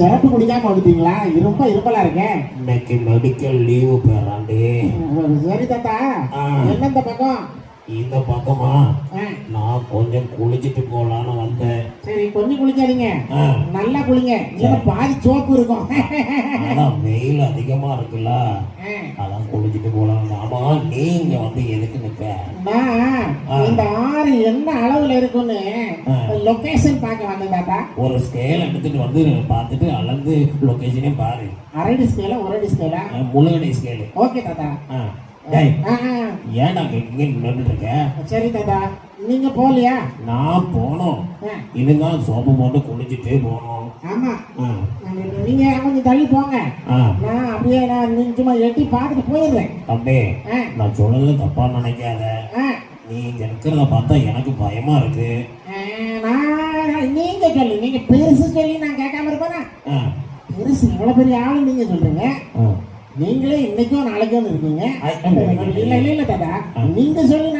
சிறப்பு குடிக்காம வந்துட்டீங்களா? ரொம்ப இருப்பலா இருக்கேன் இன்னைக்கு மெடிக்கல் லீவு பெறாண்டே. சரி தாத்தா. என்ன இந்த பக்கம்? இந்த பக்கமா? நான் கொஞ்சம் குளிச்சுட்டு போலான்னு வந்தேன். சரி கொஞ்சம் குளிக்காதீங்க. நல்லா குளிங்க. இல்லைன்னா பாதி சோப்பு இருக்கும். வெயில் அதிகமா இருக்குல்ல? அதான் குளிச்சுட்டு போலாம் ஆமா நீங்க வந்து எதுக்கு நிப்ப. இந்த என்ன அளவுல இருக்குன்னு ஆ. லொகேஷன் பார்க்க வந்தேன் தாத்தா ஒரு ஸ்கேல் எடுத்துட்டு வந்து பார்த்துட்டு அளந்து லொகேஷனே பாரு. அரடி ஸ்கேலா ஒரு அடி ஸ்கேலா முழுகடை ஸ்கேலு ஓகே தாத்தா. ஏன்டா இங்க நின்றுட்டு இருக்க? சரி தாத்தா. நீங்க போகலையா? நான் போனோம். இதுதான் சோப்பு போட்டு குளிச்சுட்டே போனோம். ஆமா. நீங்க கொஞ்சம் தள்ளி போங்க. நான் அப்படியே நான் சும்மா எட்டி பார்த்துட்டு போயிடுறேன். தம்பி ஆ, நான் சொல்றது தப்பா நினைக்காத. ஆ, நீ இங்க இருக்கிறத பார்த்தா எனக்கு பயமா இருக்கு. நீங்க சொல்லு நீங்க பெருசு சொல்லி நான் கேட்காம இருப்பேனா? பெருசு இவ்வளவு பெரிய ஆளு நீங்க சொல்றீங்க. நீங்களே இன்னைக்கும் நாளைக்கும் இருக்கீங்க. இல்ல இல்ல தாத்தா. நீங்க சொல்லி